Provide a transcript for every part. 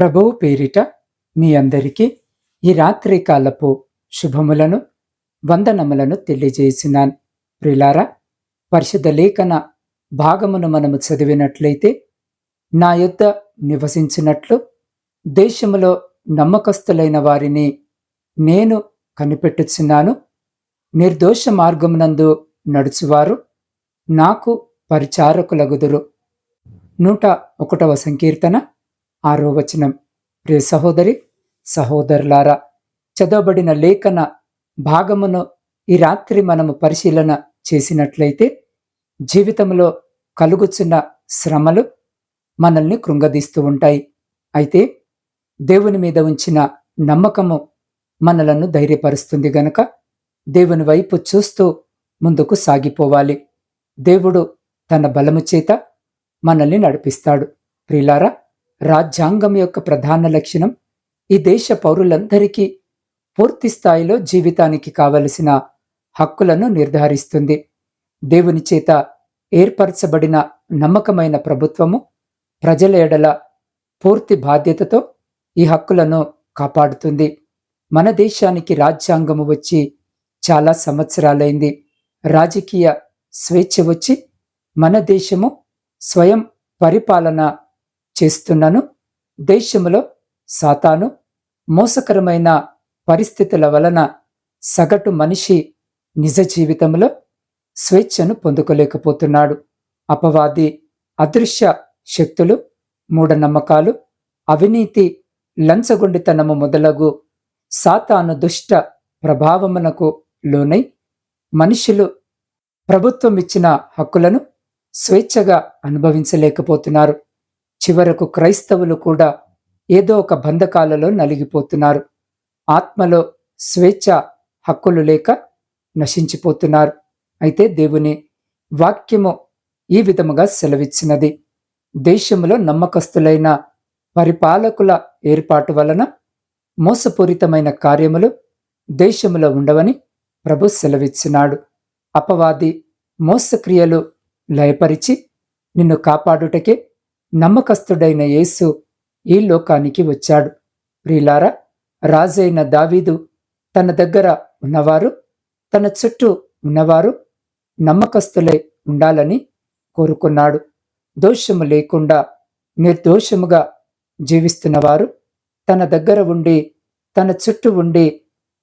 ప్రభువు పేరిట మీ అందరికీ ఈ రాత్రి కాలపు శుభములను వందనములను తెలియజేసినాను. ప్రిలారా పరిశుద్ధ లేఖన భాగమును మనము చదివినట్లయితే నా యొద్ద నివసించినట్లు దేశములో నమ్మకస్తులైన వారిని నేను కనిపెట్టుచున్నాను. నిర్దోష మార్గమునందు నడుచువారు నాకు పరిచారకులగుదురు. నూట ఒకటవ సంకీర్తన. ఆరో వచనం ప్రియ సహోదరి సహోదరులారా చదవబడిన లేఖన భాగమును ఈ రాత్రి మనము పరిశీలన చేసినట్లయితే జీవితంలో కలుగుచున్న శ్రమలు మనల్ని కృంగదీస్తూ ఉంటాయి. అయితే దేవుని మీద ఉంచిన నమ్మకము మనలను ధైర్యపరుస్తుంది గనక దేవుని వైపు చూస్తూ ముందుకు సాగిపోవాలి. దేవుడు తన బలము చేత మనల్ని నడిపిస్తాడు. ప్రిలారా రాజ్యాంగం యొక్క ప్రధాన లక్షణం ఈ దేశ పౌరులందరికీ పూర్తి స్థాయిలో జీవితానికి కావలసిన హక్కులను నిర్ధారిస్తుంది. దేవుని చేత ఏర్పరచబడిన నమ్మకమైన ప్రభుత్వము ప్రజల ఎడల పూర్తి బాధ్యతతో ఈ హక్కులను కాపాడుతుంది. మన దేశానికి రాజ్యాంగము వచ్చి చాలా సంవత్సరాలైంది. రాజకీయ స్వేచ్ఛ వచ్చి మన దేశము స్వయం పరిపాలన చేస్తున్నాను. దేశంలో సాతాను మోసకరమైన పరిస్థితుల వలన సగటు మనిషి నిజ జీవితంలో స్వేచ్ఛను పొందుకోలేకపోతున్నాడు. అపవాది అదృశ్య శక్తులు మూఢనమ్మకాలు అవినీతి లంచగొండితనము మొదలగు సాతాను దుష్ట ప్రభావమునకు లోనై మనుషులు ప్రభుత్వం ఇచ్చిన హక్కులను స్వేచ్ఛగా అనుభవించలేకపోతున్నారు. చివరకు క్రైస్తవులు కూడా ఏదో ఒక బంధకాలలో నలిగిపోతున్నారు. ఆత్మలో స్వేచ్ఛ హక్కులు లేక నశించిపోతున్నారు. అయితే దేవుని వాక్యము ఈ విధముగా సెలవిచ్చినది. దేశంలో నమ్మకస్తులైన పరిపాలకుల ఏర్పాటు వలన మోసపూరితమైన కార్యములు దేశములో ఉండవని ప్రభు సెలవిచ్చినాడు. అపవాది మోసక్రియలు లయపరిచి నిన్ను కాపాడుటకే నమ్మకస్తుడైన యేసు ఈ లోకానికి వచ్చాడు. ప్రిలారా రాజైన దావీదు తన దగ్గర ఉన్నవారు తన చుట్టూ ఉన్నవారు నమ్మకస్తులై ఉండాలని కోరుకున్నాడు. దోషము లేకుండా నిర్దోషముగా జీవిస్తున్నవారు తన దగ్గర ఉండి తన చుట్టూ ఉండి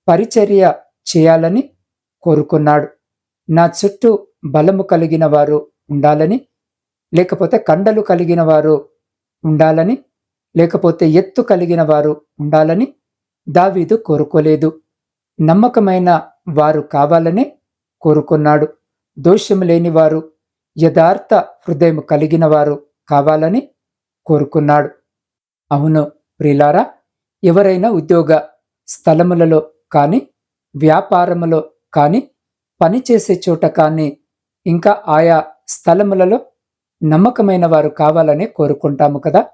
పరిచర్య చేయాలని కోరుకున్నాడు. నా చుట్టూ బలము కలిగిన వారు ఉండాలని లేకపోతే కండలు కలిగిన వారు ఉండాలని లేకపోతే ఎత్తు కలిగిన వారు ఉండాలని దావీదు కోరుకోలేదు. నమ్మకమైన వారు కావాలనే కోరుకున్నాడు. దోషము లేని వారు యథార్థ హృదయం కలిగిన వారు కావాలని కోరుకున్నాడు. అవును ప్రిలారా ఎవరైనా ఉద్యోగ స్థలములలో కానీ వ్యాపారములో కానీ పనిచేసే చోట కానీ ఇంకా ఆయా స్థలములలో నమ్మకమైన వారు కావాలనే కోరుకుంటాము కదా.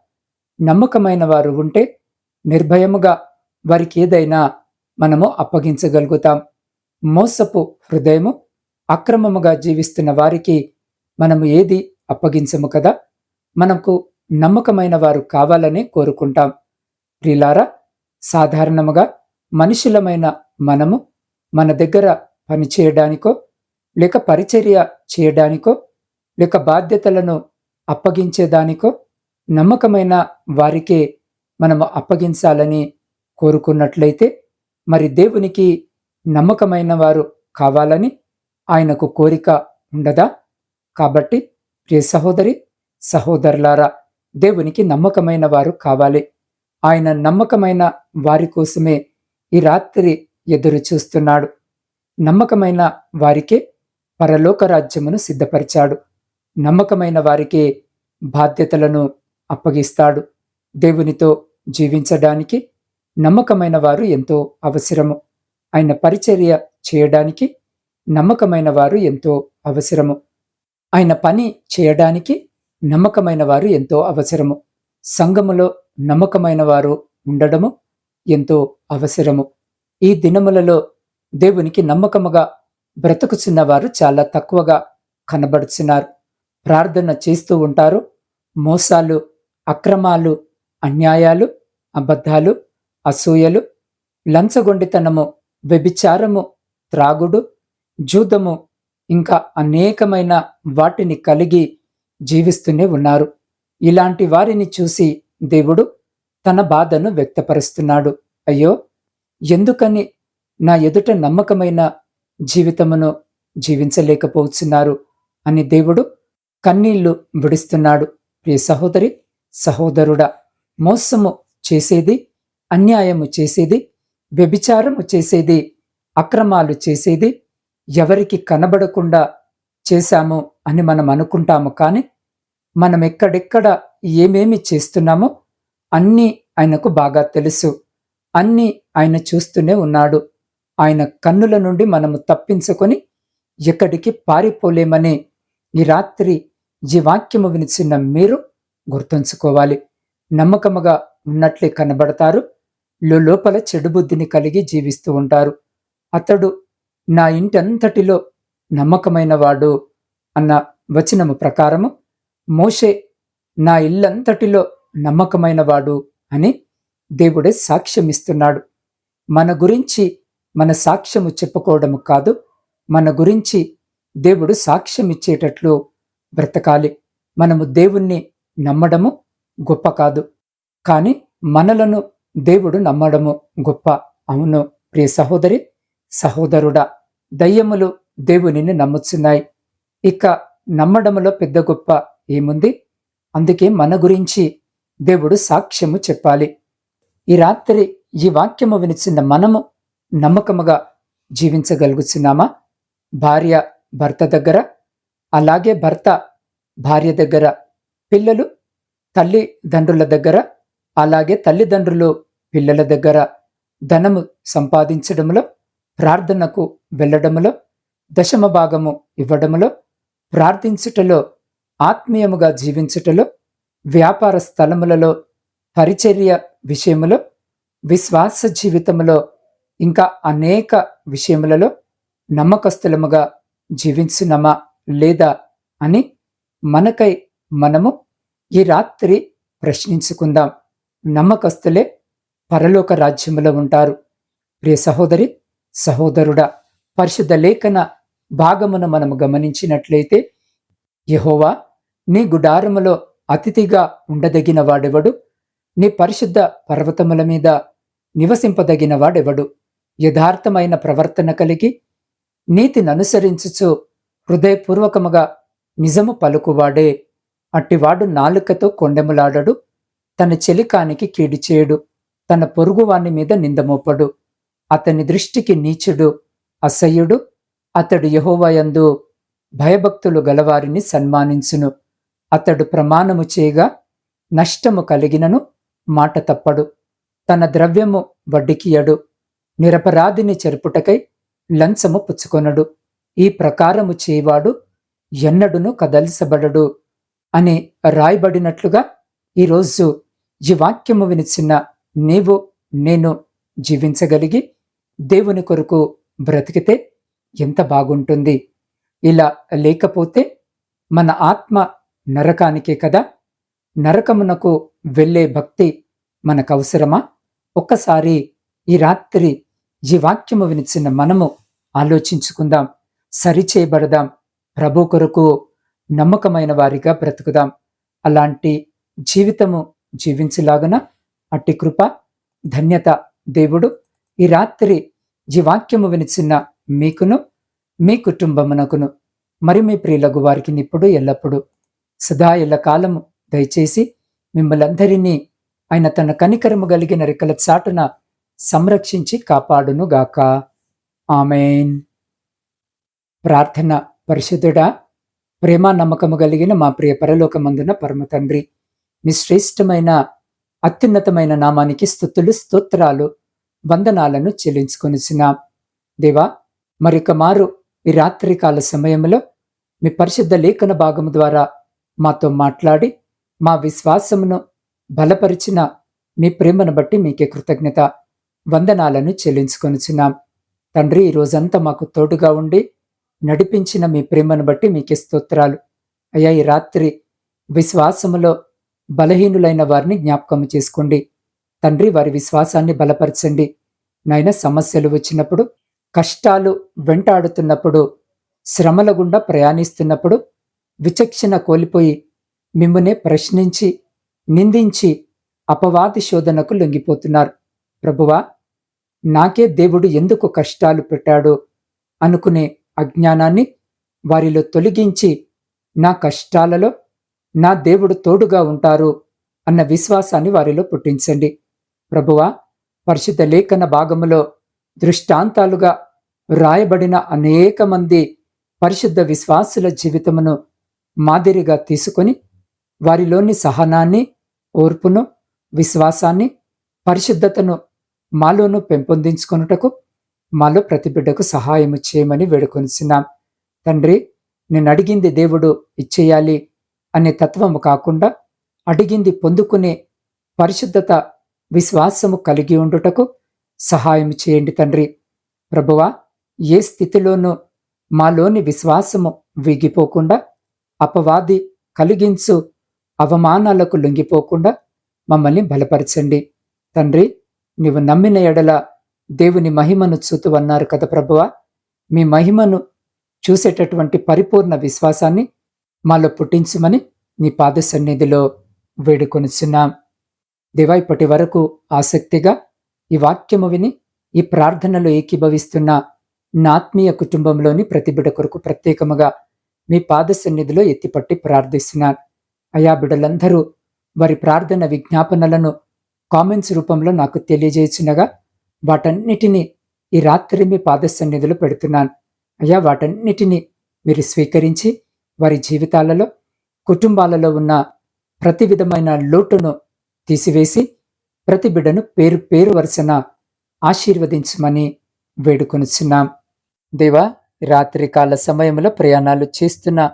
నమ్మకమైన వారు ఉంటే నిర్భయముగా వారికి ఏదైనా మనము అప్పగించగలుగుతాం. మోసపు హృదయము అక్రమముగా జీవిస్తున్న వారికి మనము ఏది అప్పగించము కదా. మనకు నమ్మకమైన వారు కావాలని కోరుకుంటాం. ప్రిలారా సాధారణముగా మనుషులమైన మనము మన దగ్గర పనిచేయడానికో లేక పరిచర్య చేయడానికో లేక బాధ్యతలను అప్పగించేదానికో నమ్మకమైన వారికే మనము అప్పగించాలని కోరుకున్నట్లయితే మరి దేవునికి నమ్మకమైన వారు కావాలని ఆయనకు కోరిక ఉండదా? కాబట్టి ప్రియ సహోదరి సహోదరులారా దేవునికి నమ్మకమైన వారు కావాలి. ఆయన నమ్మకమైన వారి కోసమే ఈ రాత్రి ఎదురు చూస్తున్నాడు. నమ్మకమైన వారికే పరలోక రాజ్యమును సిద్ధపరిచాడు. నమ్మకమైన వారికే బాధ్యతలను అప్పగిస్తాడు. దేవునితో జీవించడానికి నమ్మకమైన వారు ఎంతో అవసరము. ఆయన పరిచర్య చేయడానికి నమ్మకమైన వారు ఎంతో అవసరము. ఆయన పని చేయడానికి నమ్మకమైన వారు ఎంతో అవసరము. సంఘములో నమ్మకమైన వారు ఉండడము ఎంతో అవసరము. ఈ దినములలో దేవునికి నమ్మకముగా బ్రతుకుచున్న వారు చాలా తక్కువగా కనబడుచున్నారు. ప్రార్థన చేస్తూ ఉంటారు. మోసాలు అక్రమాలు అన్యాయాలు అబద్ధాలు అసూయలు లంచగొండితనము వ్యభిచారము త్రాగుడు జూదము ఇంకా అనేకమైన వాటిని కలిగి జీవిస్తూనే ఉన్నారు. ఇలాంటి వారిని చూసి దేవుడు తన బాధను వ్యక్తపరుస్తున్నాడు. అయ్యో! ఎందుకని నా ఎదుట నమ్మకమైన జీవితమును జీవించలేకపోతున్నారు? అని దేవుడు కన్నీళ్ళు విడుస్తున్నాడు. ప్రియ సహోదరి సహోదరుడా మోసము చేసేది అన్యాయము చేసేది వ్యభిచారము చేసేది అక్రమాలు చేసేది ఎవరికి కనబడకుండా చేశాము అని మనం అనుకుంటాము. కానీ మనం ఎక్కడెక్కడ ఏమేమి చేస్తున్నామో అన్నీ ఆయనకు బాగా తెలుసు. అన్నీ ఆయన చూస్తూనే ఉన్నాడు. ఆయన కన్నుల నుండి మనము తప్పించుకొని ఎక్కడికి పారిపోలేమని ఈ రాత్రి ఈ వాక్యము వినిచిన మీరు గుర్తుంచుకోవాలి. నమ్మకముగా ఉన్నట్లే కనబడతారు. లోపల చెడు బుద్ధిని కలిగి జీవిస్తూ ఉంటారు. అతడు నా ఇంటంతటిలో నమ్మకమైన వాడు అన్న వచనము ప్రకారము మోషే నా ఇల్లంతటిలో నమ్మకమైన వాడు అని దేవుడే సాక్ష్యమిస్తున్నాడు. మన గురించి మన సాక్ష్యము చెప్పుకోవడము కాదు. మన గురించి దేవుడు సాక్ష్యం ఇచ్చేటట్లు బ్రతకాలి. మనము దేవుణ్ణి నమ్మడము గొప్ప కాదు. కానీ మనలను దేవుడు నమ్మడము గొప్ప. అవును ప్రియ సహోదరి సహోదరుడా దయ్యములు దేవునిని నమ్ముచున్నాయి. ఇక నమ్మడములో పెద్ద గొప్ప ఏముంది? అందుకే మన గురించి దేవుడు సాక్ష్యము చెప్పాలి. ఈ రాత్రి ఈ వాక్యము వినిచిన మనము నమ్మకముగా జీవించగలుగుతున్నామా భార్య భర్త దగ్గర అలాగే భర్త భార్య దగ్గర పిల్లలు తల్లిదండ్రుల దగ్గర అలాగే తల్లిదండ్రులు పిల్లల దగ్గర ధనము సంపాదించడంలో ప్రార్థనకు వెళ్ళడములో దశమ భాగము ఇవ్వడములో ప్రార్థించుటలో ఆత్మీయముగా జీవించుటలో వ్యాపార స్థలములలో పరిచర్య విషయములో విశ్వాస జీవితములో ఇంకా అనేక విషయములలో నమ్మకస్తులముగా జీవించునమా? లేదా అని మనకై మనము ఈ రాత్రి ప్రశ్నించుకుందాం. నమ్మకస్తులే పరలోక రాజ్యములో ఉంటారు. ప్రియ సహోదరి సహోదరుడా పరిశుద్ధ లేఖన భాగమును మనము గమనించినట్లయితే యహోవా నీ గుడారములో అతిథిగా ఉండదగిన వాడెవడు? నీ పరిశుద్ధ పర్వతముల మీద నివసింపదగిన వాడెవడు? యథార్థమైన ప్రవర్తన కలిగి నీతిని అనుసరించుచు హృదయపూర్వకముగా నిజము పలుకువాడే. అట్టివాడు నాలుకతో కొండెములాడడు. తన చెలికానికి కీడి చేయడు. తన పొరుగువాని మీద నిందమోపడు అతని దృష్టికి నీచుడు అసహ్యుడు. అతడు యహోవయందు భయభక్తులు గలవారిని సన్మానించును. అతడు ప్రమాణము చేయగా నష్టము కలిగినను మాట తప్పడు. తన ద్రవ్యము వడ్డికియడు నిరపరాధిని చెరుపుటకై లంచము పుచ్చుకొనడు. ఈ ప్రకారము చేయవాడు ఎన్నడును కదలిసబడడు అని రాయబడినట్లుగా ఈరోజు ఈ వాక్యము వినిచిన నీవు నేను జీవించగలిగి దేవుని కొరకు బ్రతికితే ఎంత బాగుంటుంది. ఇలా లేకపోతే మన ఆత్మ నరకానికే కదా? నరకమునకు వెళ్ళే భక్తి మనకు అవసరమా ఒక్కసారి ఈ రాత్రి ఈ వాక్యము వినిచిన మనము ఆలోచించుకుందాం. సరిచేయబడదాం. ప్రభు కొరకు నమ్మకమైన వారిగా బ్రతుకుదాం. అలాంటి జీవితము జీవించలాగున అట్టి కృప ధన్యత దేవుడు ఈ రాత్రి ఈ వాక్యము వినిచిన మీకును మీ కుటుంబమునకును మరి మీ ప్రియులకు వారికి ఇప్పుడు ఎల్లప్పుడూ సదా ఎల్ల కాలము దయచేసి మిమ్మలందరినీ ఆయన తన కనికరము కలిగిన రెక్కల చాటున సంరక్షించి కాపాడును గాక ఆమెన్. ప్రార్థన పరిశుద్ధుడా ప్రేమ నమ్మకము కలిగిన మా ప్రియ పరలోకమందున పరమ తండ్రి మీ శ్రేష్టమైన అత్యున్నతమైన నామానికి స్థుతులు స్తోత్రాలు వందనాలను చెల్లించుకొనిసిన దేవా మరొక మారు ఈ రాత్రికాల సమయంలో మీ పరిశుద్ధ లేఖన భాగము ద్వారా మాతో మాట్లాడి మా విశ్వాసమును బలపరిచిన మీ ప్రేమను బట్టి మీకే కృతజ్ఞత వందనాలను చెల్లించుకొనిచున్నాం. తండ్రి ఈ రోజంతా మాకు తోడుగా ఉండి నడిపించిన మీ ప్రేమను బట్టి మీకే స్తోత్రాలు. అయ్యా ఈ రాత్రి విశ్వాసములో బలహీనులైన వారిని జ్ఞాపకం చేసుకోండి. తండ్రి వారి విశ్వాసాన్ని బలపరచండి. నాయన సమస్యలు వచ్చినప్పుడు కష్టాలు వెంటాడుతున్నప్పుడు శ్రమల గుండా ప్రయాణిస్తున్నప్పుడు విచక్షణ కోల్పోయి మిమ్మునే ప్రశ్నించి నిందించి అపవాది శోధనకు లొంగిపోతున్నారు. ప్రభువా నాకే దేవుడు ఎందుకు కష్టాలు పెట్టాడు అనుకునే అజ్ఞానాన్ని వారిలో తొలగించి నా కష్టాలలో నా దేవుడు తోడుగా ఉంటారు అన్న విశ్వాసాన్ని వారిలో పుట్టించండి. ప్రభువా పరిశుద్ధ లేఖన భాగములో దృష్టాంతాలుగా రాయబడిన అనేక మంది పరిశుద్ధ విశ్వాసుల జీవితమును మాదిరిగా తీసుకొని వారిలోని సహనాన్ని ఓర్పును విశ్వాసాన్ని పరిశుద్ధతను మాలోను పెంపొందించుకొనుటకు మాలో ప్రతి బిడ్డకు సహాయము చేయమని వేడుకొనిస్తున్నాం తండ్రి నేను అడిగింది దేవుడు ఇచ్చేయాలి అనే తత్వము కాకుండా అడిగింది పొందుకునే పరిశుద్ధత విశ్వాసము కలిగి ఉండుటకు సహాయం చేయండి తండ్రి. ప్రభువా ఏ స్థితిలోనూ మాలోని విశ్వాసము వీగిపోకుండా అపవాది కలిగించు అవమానాలకు లొంగిపోకుండా మమ్మల్ని బలపరచండి. తండ్రి నీవు నమ్మిన ఎడల దేవుని మహిమను చూతువన్నారు కదా ప్రభువ? మీ మహిమను చూసేటటువంటి పరిపూర్ణ విశ్వాసాన్ని మాలో పుట్టించమని నీ పాద సన్నిధిలో వేడుకొనిచున్నాం. దేవా ఇప్పటి వరకు ఆసక్తిగా ఈ వాక్యము విని ఈ ప్రార్థనలో ఏకీభవిస్తున్న నా ఆత్మీయ కుటుంబంలోని ప్రతి బిడ కొరకు ప్రత్యేకముగా మీ పాద సన్నిధిలో ఎత్తిపట్టి ప్రార్థిస్తున్నాను. అయా బిడలందరూ వారి ప్రార్థన విజ్ఞాపనలను కామెంట్స్ రూపంలో నాకు తెలియజేసినగా వాటన్నిటినీ ఈ రాత్రి మీ పాదసన్నిధిలో పెడుతున్నాను. అయ్యా వాటన్నిటినీ మీరు స్వీకరించి వారి జీవితాలలో కుటుంబాలలో ఉన్న ప్రతి విధమైన లోటును తీసివేసి ప్రతి బిడ్డను పేరు పేరు వరుసన ఆశీర్వదించమని వేడుకొనుచున్నాం. దేవా రాత్రి కాల సమయంలో ప్రయాణాలు చేస్తున్న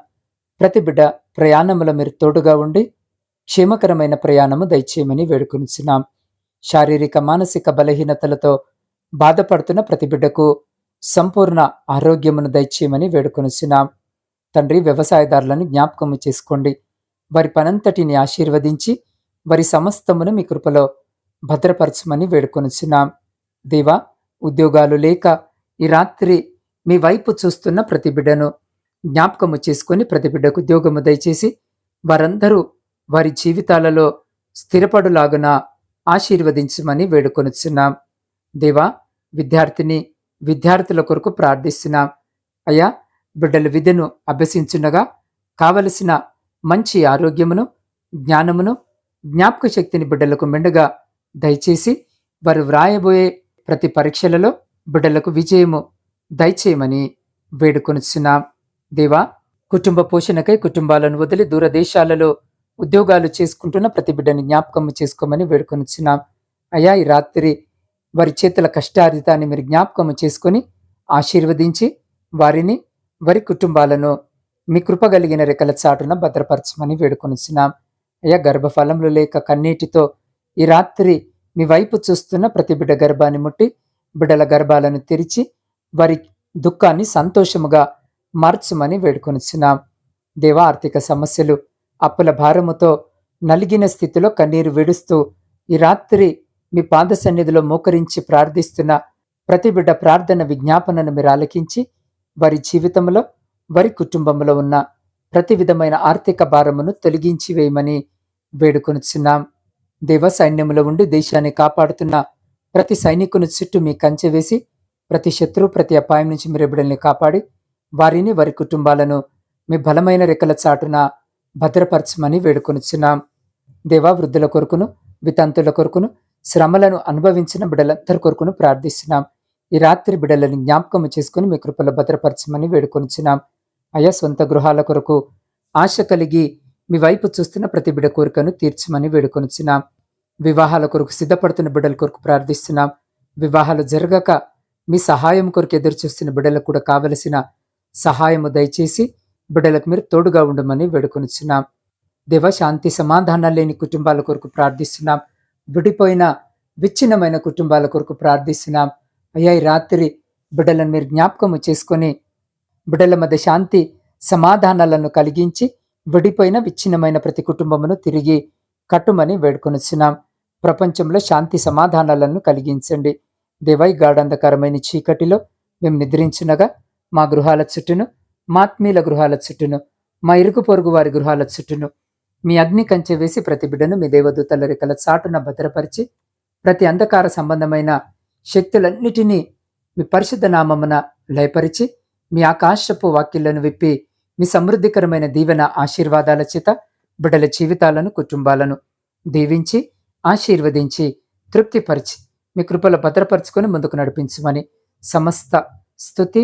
ప్రతి బిడ్డ ప్రయాణంలో మీరు తోడుగా ఉండి క్షేమకరమైన ప్రయాణము దయచేయమని వేడుకొనుచున్నాం. శారీరక మానసిక బలహీనతలతో బాధపడుతున్న ప్రతి బిడ్డకు సంపూర్ణ ఆరోగ్యమును దయచేయమని వేడుకొనిచున్నాం. తండ్రి వ్యవసాయదారులను జ్ఞాపకము చేసుకోండి. వారి పనంతటిని ఆశీర్వదించి వారి సమస్తమును మీ కృపలో భద్రపరచమని వేడుకొనిచున్నాం. దేవా ఉద్యోగాలు లేక ఈ రాత్రి మీ వైపు చూస్తున్న ప్రతి బిడ్డను జ్ఞాపకము చేసుకొని ప్రతి బిడ్డకు ఉద్యోగము దయచేసి వారందరూ వారి జీవితాలలో స్థిరపడులాగున ఆశీర్వదించమని వేడుకొనుచున్నాం. దేవా విద్యార్థిని విద్యార్థుల కొరకు ప్రార్థిస్తున్నాం. అయ్యా బిడ్డల విద్యను అభ్యసించుండగా కావలసిన మంచి ఆరోగ్యమును జ్ఞానమును జ్ఞాపక శక్తిని బిడ్డలకు మెండుగా దయచేసి వారు వ్రాయబోయే ప్రతి పరీక్షలలో బిడ్డలకు విజయము దయచేయమని వేడుకొనుచున్నాం. దేవా కుటుంబ పోషణకై కుటుంబాలను వదిలి దూరదేశాలలో ఉద్యోగాలు చేసుకుంటున్న ప్రతి బిడ్డని జ్ఞాపకం చేసుకోమని వేడుకొనిచున్నాం. అయా ఈ రాత్రి వారి చేతుల కష్టార్జితాన్ని మీరు జ్ఞాపకం చేసుకొని ఆశీర్వదించి వారిని వారి కుటుంబాలను మీ కృప కలిగిన రెక్కల చాటున భద్రపరచమని వేడుకొనిచ్చినాం అయ్యా గర్భఫలంలో లేక కన్నీటితో ఈ రాత్రి మీ వైపు చూస్తున్న ప్రతి బిడ్డ గర్భాన్ని ముట్టి బిడ్డల గర్భాలను తెరిచి వారి దుఃఖాన్ని సంతోషముగా మార్చమని వేడుకొనిచ్చినాం దేవా ఆర్థిక సమస్యలు అప్పుల భారముతో నలిగిన స్థితిలో కన్నీరు విడుస్తూ ఈ రాత్రి మీ పాద సన్నిధిలో మోకరించి ప్రార్థిస్తున్న ప్రతి బిడ్డ ప్రార్థన విజ్ఞాపనను మీరు ఆలకించి వారి జీవితంలో వారి కుటుంబంలో ఉన్న ప్రతి విధమైన ఆర్థిక భారమును తొలగించి వేయమని వేడుకొనుచున్నాం. దేవ సైన్యములో ఉండి దేశాన్ని కాపాడుతున్న ప్రతి సైనికుని చుట్టూ మీ కంచె వేసి ప్రతి శత్రువు ప్రతి అపాయం నుంచి మీరు బిడ్డల్ని కాపాడి వారిని వారి కుటుంబాలను మీ బలమైన రెక్కల చాటున భద్రపరచమని వేడుకొనిచున్నాం. దేవా వృద్ధుల కొరకును వితంతుల కొరకును శ్రమలను అనుభవించిన బిడ్డలందరి కొరకును ప్రార్థిస్తున్నాం. ఈ రాత్రి బిడ్డలను జ్ఞాపకం చేసుకుని మీ కృపలో భద్రపరచమని వేడుకొనిచున్నాం. అయా సొంత గృహాల కొరకు ఆశ కలిగి మీ వైపు చూస్తున్న ప్రతి బిడ్డ కోరికను తీర్చమని వేడుకొనిచున్నాం. వివాహాల కొరకు సిద్ధపడుతున్న బిడ్డల కొరకు ప్రార్థిస్తున్నాం. వివాహాలు జరగక మీ సహాయం కొరకు ఎదురు చూస్తున్న బిడ్డలకు కూడా కావలసిన సహాయము దయచేసి బిడ్డలకు మీరు తోడుగా ఉండమని వేడుకొనిచున్నాం. దేవ శాంతి సమాధానాలు లేని కుటుంబాల కొరకు ప్రార్థిస్తున్నాం. విడిపోయిన విచ్ఛిన్నమైన కుటుంబాల కొరకు ప్రార్థిస్తున్నాం. అయ్యా ఈ రాత్రి బిడ్డలను మీరు జ్ఞాపకము చేసుకొని బిడ్డల మధ్య శాంతి సమాధానాలను కలిగించి విడిపోయిన విచ్ఛిన్నమైన ప్రతి కుటుంబమును తిరిగి కట్టుమని వేడుకొనిచున్నాం. ప్రపంచంలో శాంతి సమాధానాలను కలిగించండి. దేవై గాఢంధకరమైన చీకటిలో మేము నిద్రించునగా మా గృహాల చుట్టూను మాత్మీల గృహాల చుట్టూను మా ఇరుగు పొరుగు వారి గృహాల చుట్టూను మీ అగ్ని కంచె వేసి ప్రతి బిడ్డను మీ దేవదూతల రెక్కల చాటున భద్రపరిచి ప్రతి అంధకార సంబంధమైన శక్తులన్నిటినీ మీ పరిశుద్ధ నామమున లయపరిచి మీ ఆకాశపు వాక్యులను విప్పి మీ సమృద్ధికరమైన దీవెన ఆశీర్వాదాల చేత బిడ్డల జీవితాలను కుటుంబాలను దీవించి ఆశీర్వదించి తృప్తిపరిచి మీ కృపలో భద్రపరుచుకొని ముందుకు నడిపించమని సమస్త స్థుతి